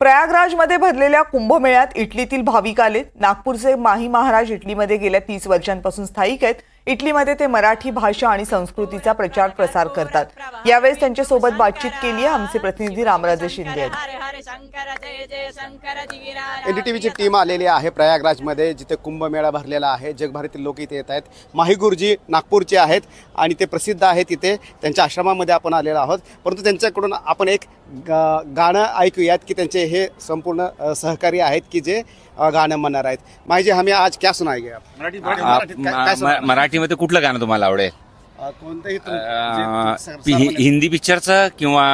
प्रयागराजमध्ये भरलेल्या कुंभमेळ्यात इटलीतील भाविक आले. नागपूरचे माही महाराज इटलीमध्ये गेल्या तीस वर्षांपासून स्थायिक आहेत. इटलीमध्ये ते मराठी भाषा आणि संस्कृतीचा प्रचार प्रसार करतात. यावेळेस त्यांच्यासोबत बातचीत केली आहे आमचे प्रतिनिधी रामराजे शिंदे. एनडीटीव्हीची टीम आलेली आहे प्रयागराजमध्ये जिथे कुंभमेळा भरलेला आहे. जगभरातील लोक इथे येत आहेत माही गुरुजी नागपूरचे आहेत आणि ते प्रसिद्ध आहेत तिथे त्यांच्या आश्रमामध्ये आपण आलेलो आहोत. परंतु त्यांच्याकडून आपण एक गा- गाणं ऐकूयात की त्यांचे हे संपूर्ण अ, सहकारी आहेत की जे अ, गाणं म्हणणार आहेत. माहिती हमें आज क्या सुनाएंगे आप मराठीत आप- मराठीत काय- काय म- सुनाल? मराठीमध्ये कुठलं गाणं तुम्हाला आवडेल? अ, कोणतंही तुम- अं, हि- हिंदी पिक्चरचं किंवा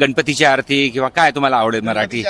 गणपतीची आरती किंवा काय तुम्हाला आवडेल मराठी?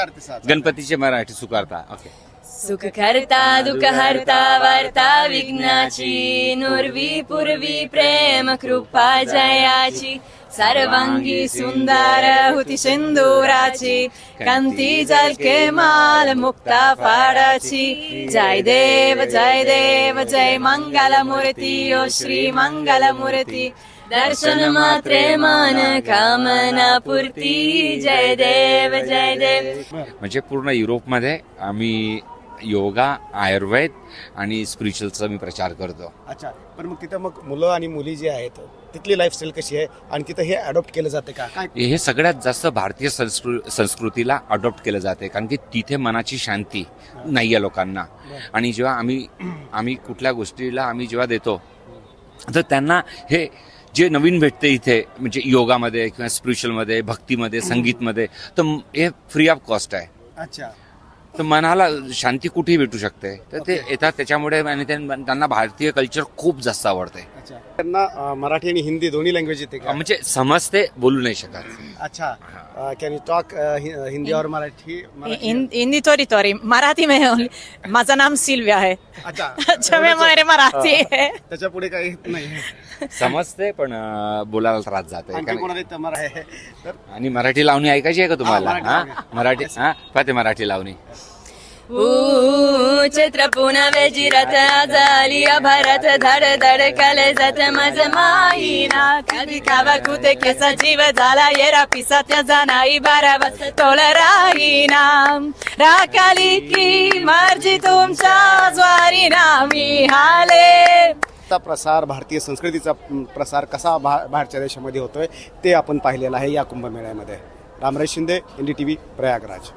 गणपतीची मराठी स्वीकारता ओके. सुख करता दुःख हरता वार्ता विघ्नाची नुर्वी पूर्वी प्रेम कृपा जयाची सर्वांगी सुंदर होती सिंदुराची कांती जलके माल मुक्ता फाडाची जय देव जय देव जय मंगल मूर्ती ओ श्री मंगल मूर्ती दर्शन मात्रे मन कामना पूर्ती जय देव जय देव. म्हणजे पूर्ण युरोपमध्ये आम्ही योगा आयुर्वेद आणि स्पिरिच्युअलचा मी प्रचार करतो. अच्छा पण मग तिथं मग मुलं आणि मुली जी आहेत तिथली लाईफस्टाईल कशी आहे? आणि तिथं हे अडॉप्ट केलं जाते का? काय? हे सगळ्यात जास्त भारतीय संस्कृ संस्कृतीला अडॉप्ट केलं जाते कारण की तिथे मनाची शांती नाही आहे लोकांना आणि जेव्हा आम्ही आम्ही कुठल्या गोष्टीला आम्ही जेव्हा देतो तर त्यांना हे जे नवीन भेटते इथे म्हणजे योगामध्ये किंवा स्पिरिच्युअलमध्ये भक्तीमध्ये संगीतमध्ये तर म- हे फ्री ऑफ कॉस्ट आहे. अच्छा. तर मनाला शांती कुठेही भेटू शकते. तर ते येतात त्याच्यामुळे आणि त्यां- त्यांना भारतीय कल्चर खूप जास्त आवडते. अच्छा. त्यांना अं, मराठी आणि हिंदी दोन्ही लँग्वेज येते का? म्हणजे समजते बोलू नाही शकत. अच्छा. कॅन यू टॉक हिंदी और मराठी मराठी- हिं- हिंदी थोड़ी थोड़ी मराठी में only. माझं नाम सिल्विया है अच्छा. अच्छा मैं मेरे मराठी है. त्याच्या पुढे काही येत नाही. समजते पण अं, बोलायला त्रास जाते आणखी कारण- कोणाला येतं मराठी तर आणि मराठी लावणी ऐकायची आहे का तुम्हाला? हा, मराठी हा? मराठी हा? पाहते मराठी लावणी. ऊ चित्र पुन्हा झाली भरत धड धड कले जात. मज माईना कधी खावा कुते केसा जीव झाला येरा पिसा त्या जाणाई बारा बस तोळ राहीना. राखाली की मर्जी तुमच्या ज्वारी नामी हाले चा प्रसार भारतीय संस्कृतीचा प्रसार कसा भा बाहेरच्या देशामध्ये होतोय ते आपण पाहिलेलं आहे या कुंभमेळ्यामध्ये. Ramraj Shinde N D T V Prayagraj.